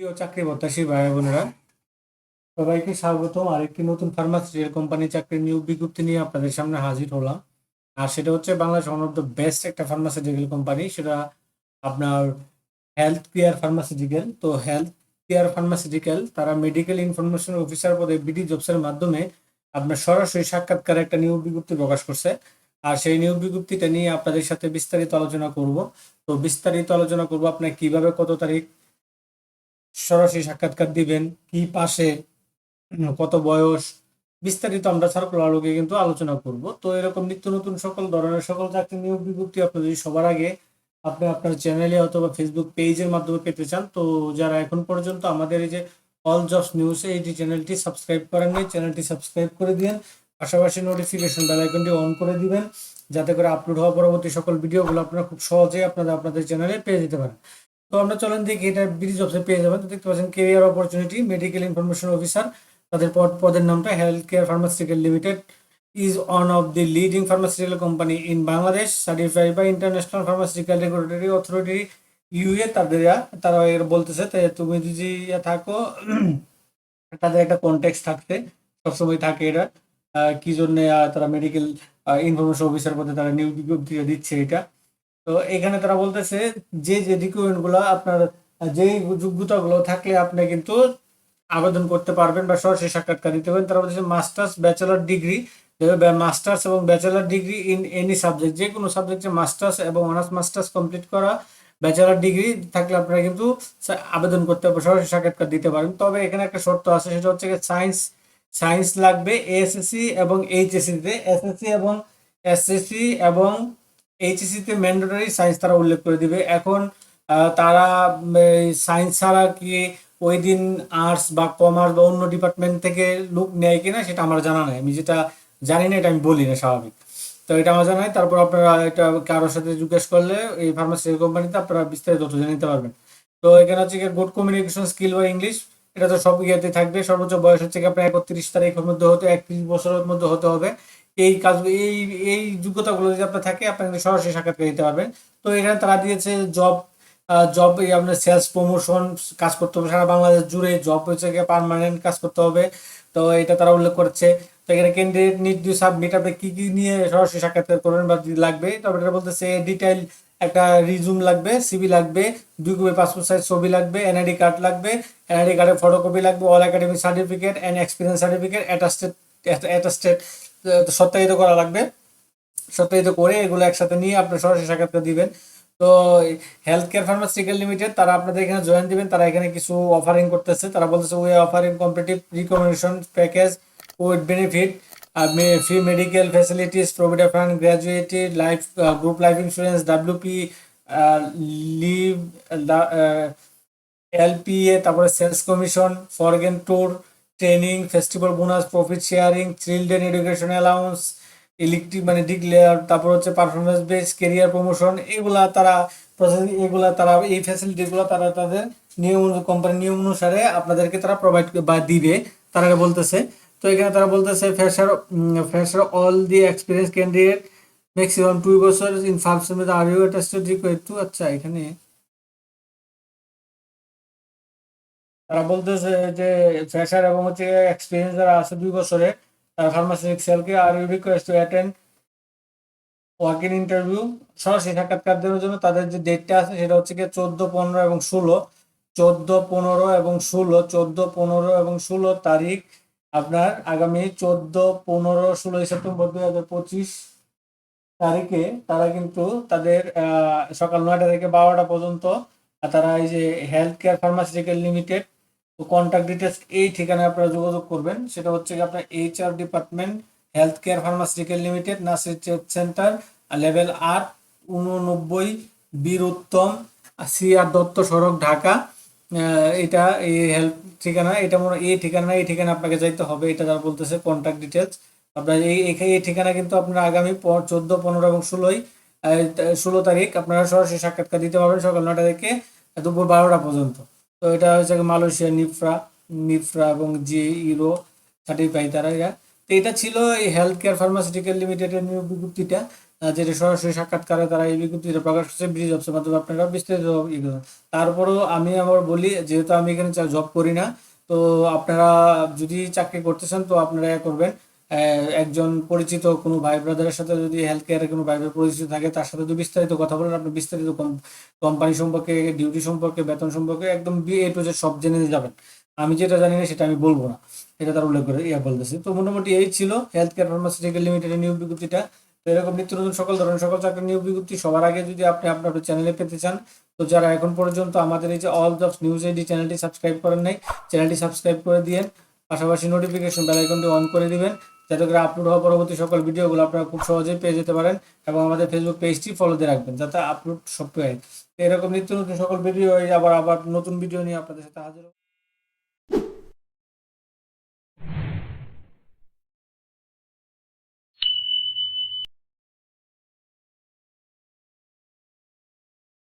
প্রিয় চাকরি প্রত্যাশী ভাই বোনেরা, সবাইকে স্বাগতম। আরেকটি নতুন ফার্মাসিউটিক্যাল কোম্পানি চাকরির নিয়োগ বিজ্ঞপ্তি নিয়ে আপনাদের সামনে হাজির হলাম। আর সেটা হচ্ছে Bangladesh one of the best একটা ফার্মাসিউটিক্যাল কোম্পানি সেটা আপনার হেলথ কেয়ার ফার্মাসিউটিক্যাল তো হেলথ কেয়ার ফার্মাসিউটিক্যাল তারা মেডিকেল ইনফরমেশন অফিসার পদে বিডি জবসের মাধ্যমে আপনার সরাসরি সাক্ষাৎকার একটা নিয়োগ বিজ্ঞপ্তি প্রকাশ করছে। আর সেই নিয়োগ বিজ্ঞপ্তিটা নিয়ে আপনাদের সাথে বিস্তারিত আলোচনা করব। তো বিস্তারিত আলোচনা করব আপনার কীভাবে, কত তারিখ সরাসরি সাক্ষাৎকার দিবেন, কি পাশে কত বয়স, বিস্তারিত আমরা সার্কুলার আলোকে কিন্তু আলোচনা করব। তো এরকম নিত্য নতুন সকল ধরনের সকল চাকরি নিয়োগ বিজ্ঞপ্তি আপনি যদি সবার আগে আপনি আপনার চ্যানেলে অথবা ফেসবুক পেজের মাধ্যমে পেতে চান, তো যারা এখন পর্যন্ত আমাদের এই যে অল জবস নিউজ এই যে চ্যানেলটি সাবস্ক্রাইব করেন নাই, চ্যানেলটি সাবস্ক্রাইব করে দিন পাশাপাশি নোটিফিকেশন বেল আইকনটি অন করে দিবেন, যাতে করে আপলোড হওয়া পরবর্তী সকল ভিডিওগুলো আপনারা খুব সহজেই আপনারা আপনাদের চ্যানেলে পেয়ে যেতে পারেন। তো আমরা চলেন দেখি এটা বিডি জবসে পেয়ে যাবেন তো দেখতে পাচ্ছেন career opportunity medical information officer তাদের পদ পদের নামটা health care pharmaceutical limited is one of the leading pharmaceutical company in Bangladesh certified by international pharmaceutical regulatory authority U A তাদের তারা এর বলতেছে তাই তুমি যদি থাকো, তাদের একটা কন্টেক্স থাকতে, সবসময় থাকে এটা কি জন্য তারা মেডিকেল ইনফরমেশন অফিসার পদে তারা নিয়োগ বিজ্ঞপ্তি দিচ্ছে এটা? তো এখানে তারা বলতেছে, যে যে রিকোয়ারমেন্টগুলো আপনার, যে যোগ্যতা গুলো থাকলে আপনি কিন্তু আবেদন করতে পারবেন বা সরাসরি সাক্ষাৎকার দিতে পারেন তারা বলতেছে মাস্টার্স ব্যাচেলর ডিগ্রি মাস্টার্স এবং bachelor degree in any subject যে কোনো সাবজেক্টে মাস্টার্স এবং অনার্স মাস্টার্স কমপ্লিট করা ব্যাচেলার ডিগ্রি থাকলে আপনারা কিন্তু আবেদন করতে পারবেন সরাসরি সাক্ষাৎকার দিতে পারেন তবে এখানে একটা শর্ত আছে, সেটা হচ্ছে সায়েন্স সায়েন্স লাগবে এএসএসসি এবং এইচএসসি তে। এসএসসি এবং এসএসসি এবং এইচএসসি তে ম্যান্ডেটরি সায়েন্স তারা উল্লেখ করে দিবে। এখন তারা সায়েন্স ছাড়া কি ওই দিন আর্টস বা কমার্স বা অন্য ডিপার্টমেন্ট থেকে লোক নেয় কিনা সেটা আমার জানা নাই। আমি যেটা জানি না, এটা আমি বলি না, স্বাভাবিক। তো এটা আমার জানা তারপর আপনারা এটা কারোর সাথে জিজ্ঞেস করলে এই ফার্মাসি কোম্পানিতে আপনারা বিস্তারিত তথ্য জেনে নিতে পারবেন। তো এখানে হচ্ছে গুড কমিউনিকেশন স্কিল বা ইংলিশ এটা তো সব ইয়েতে থাকবে। সর্বোচ্চ বয়স হচ্ছে আপনার একত্রিশ তারিখের মধ্যে হতে, একত্রিশ বছরের মধ্যে হতে হবে। এই কাজ, এই এই যোগ্যতাগুলো যদি আপনার থাকে আপনি কিন্তু সরাসরি সাক্ষাৎকার দিতে পারবেন। তো এখানে তারা দিয়েছে জব জব আপনার সেলস প্রমোশন কাজ করতে হবে। সারা বাংলাদেশ জুড়ে জব হচ্ছে পার্মানেন্ট কাজ করতে হবে। তো এটা তারা উল্লেখ করছে। তো এখানে ক্যান্ডিডেট নিড টু সাবমিট আপনি কি কি নিয়ে সরাসরি সাক্ষাৎকার করবেন বা লাগবে, তবে এটা বলতেছে ডিটেইল একটা রিজুম লাগবে সিভি লাগবে, দুই কপি পাসপোর্ট সাইজ ছবি লাগবে এনআইডি কার্ড লাগবে এনআইডি কার্ডের ফটোকপি লাগবে all academic certificate and experience certificate attested attested সত্যায়িত করা লাগবে। সত্যায়িত করে এগুলো একসাথে নিয়ে আপনি সরাসরি সাক্ষাৎকার দিবেন। তো হেলথ কেয়ার ফার্মাসিউটিক্যাল লিমিটেড তারা আপনাদের এখানে জয়েন দিবেন। তারা এখানে কিছু অফারিং করতেছে। তারা বলতেছে we offering competitive recommendation package with benefit free medical facilities provident fund gratuity life group life insurance W P leave L P A তারপরে sales commission foreign tour training festival bonus profit sharing children education allowance electric মানে declare তারপর হচ্ছে performance base career promotion এগুলা তারা process এগুলা তারা এই ফ্যাসিলিটিগুলো তারা তাদের নিয়ম কোম্পানির নিয়ম অনুসারে আপনাদেরকে তারা প্রোভাইড বা দিবে। তারা বলতেছে, তো এখানে তারা বলতেছে fresher fresher all the experience candidate maximum two বছর in firms are you attested to আচ্ছা এখানে তারা বলতেছে যে ফ্রেশার এবং হচ্ছে এক্সপিরিয়েন্স যারা আছে দুই বছরে ফার্মাসিউটিক্যালকে are you request to attend walk in interview সরাসরি সাক্ষাৎকার দেওয়ার জন্য তাদের যে ডেটটা আছে সেটা হচ্ছে কি চোদ্দ, পনেরো এবং ষোলো। চোদ্দ, পনেরো এবং ষোলো, চোদ্দ, পনেরো এবং ষোলো তারিখ আপনার আগামী চোদ্দ, পনেরো ষোলোই সেপ্টেম্বর দুই হাজার পঁচিশ তারিখে তারা কিন্তু তাদের সকাল নয়টা থেকে বারোটা পর্যন্ত তারা এই যে হেলথ কেয়ার ফার্মাসিউটিক্যাল লিমিটেড তো কন্ট্যাক্ট ডিটেলস এই ঠিকানায় আপনারা যোগাযোগ করবেন। সেটা হচ্ছে কি আপনার H R department health care pharmaceutical limited nursing centre level আট, উননব্বই বীর উত্তম সি আর দত্ত সড়ক, ঢাকা। এটা এই হেল্প ঠিকানা, এটা মনে এই ঠিকানা এই ঠিকানা আপনাকে যাইতে হবে, এটা যারা বলতেছে কন্ট্যাক্ট ডিটেলস আপনার এই এই ঠিকানা কিন্তু আপনারা আগামী চোদ্দ, পনেরো এবং ষোলোই ষোলো তারিখ আপনারা সরাসরি সাক্ষাৎকার দিতে পারবেন সকাল নটা থেকে দুপুর বারোটা পর্যন্ত। তো এটা হচ্ছে মালয়েশিয়া, নিফ্রা নিফ্রা এবং জি ইউরো সার্টিফাই তারা এরা তো এটা ছিল এই হেলথ কেয়ার ফার্মাসিউটিক্যাল লিমিটেডের নিয়োগ বিজ্ঞপ্তিটা যেটা সরাসরি সাক্ষাৎকারে তারা এই বিজ্ঞপ্তিটা প্রকাশ করছে ব্রিজ অফিসের মাধ্যমে আপনারা বিস্তারিত। তারপরেও আমি আবার বলি, যেহেতু আমি এখানে জব করি না, তো আপনারা যদি চাকরি করতে চান তো আপনারা করবেন একজন পরিচিত কোনো ভাই ব্রাদারের সাথে যদি হেলথ কেয়ারের কোনো ভাই পরিচিত থাকে, তার সাথে যদি বিস্তারিত কথা বলেন, আপনি বিস্তারিত কোম্পানি সম্পর্কে ডিউটি সম্পর্কে, বেতন সম্পর্কে একদম বি এ টু সব জেনে যাবেন। আমি যেটা জানি না, সেটা আমি বলব না। এটা তার উল্লেখ করে, ইয়া বলতেছি। তো মোটামুটি এই ছিল হেলথ কেয়ার ফার্মাসিউটিক্যাল লিমিটেডের নিয়োগ বিজ্ঞপ্তিটা। তো এরকম নিত্য নতুন সকল ধরনের সকল চাকরির নিয়োগ বিজ্ঞপ্তি সবার আগে যদি আপনি আপনার চ্যানেলে পেতে চান, তো যারা এখন পর্যন্ত আমাদের এই যে all jobs news I D চ্যানেলটি সাবস্ক্রাইব করেন নাই চ্যানেলটি সাবস্ক্রাইব করে দিয়েন। পাশাপাশি নোটিফিকেশন বেল আইকনটি অন করে দিবেন। যাতে করে আপলোড হওয়া পরবর্তী সকল ভিডিওগুলো আপনারা খুব সহজেই পেয়ে যেতে পারেন এবং আমাদের ফেসবুক পেজটি ফলো দিয়ে রাখবেন যাতে আপলোড সব পেয়ে এরকম নিত্য নতুন সকল ভিডিও আবার আবার নতুন ভিডিও নিয়ে আপনাদের সাথে হাজির।